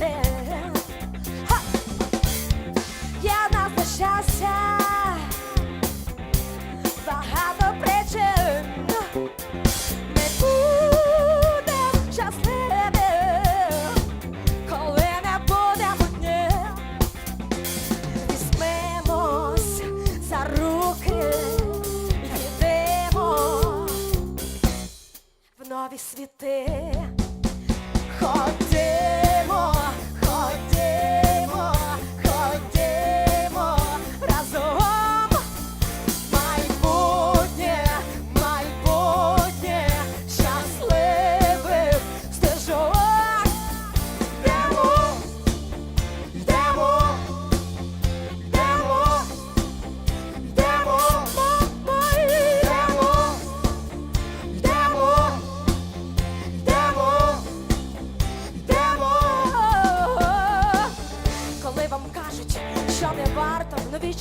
не. Нас на щастя причин. Ми будемо щасливі, коли не будемо одні. Візьмемось за руки і в нові світи. Ходімо,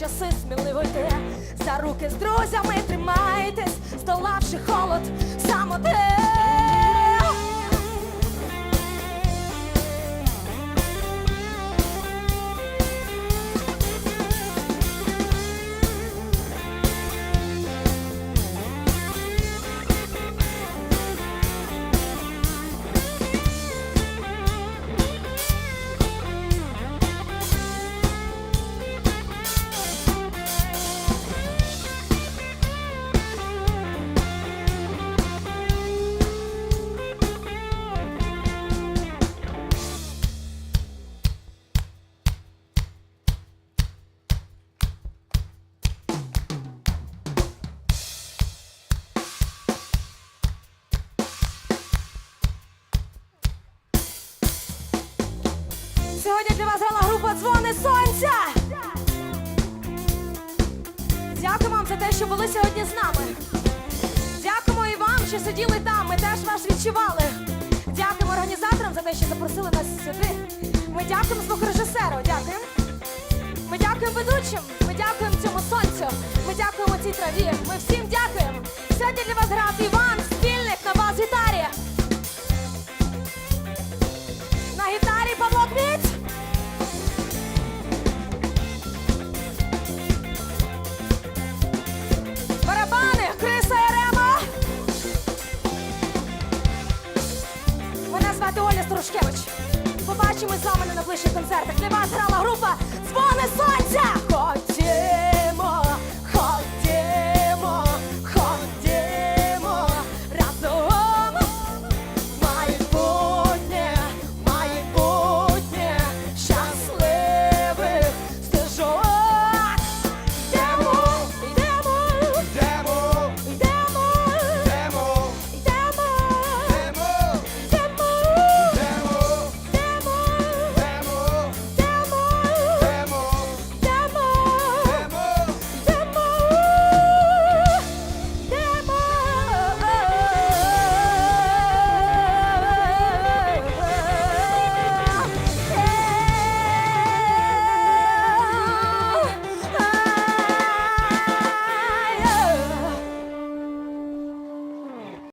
часи сміливо йти за руки з друзями тримайтесь, здолавши холод самоти. Сьогодні для вас грала група Дзвони Сонця. Дякую вам за те, що були сьогодні з нами. Дякуємо і вам, що сиділи там. Ми теж вас відчували. Дякуємо організаторам за те, що запросили нас сюди. Ми дякуємо звукорежисеру. Дякуємо. Ми дякуємо ведучим. Ми дякуємо цьому сонцю. Ми дякуємо цій траві. Ми всім дякуємо. Звати Оля Стружкевич. Побачимось з вами на найближчих концертах. Для вас грала група Дзвони Сонця.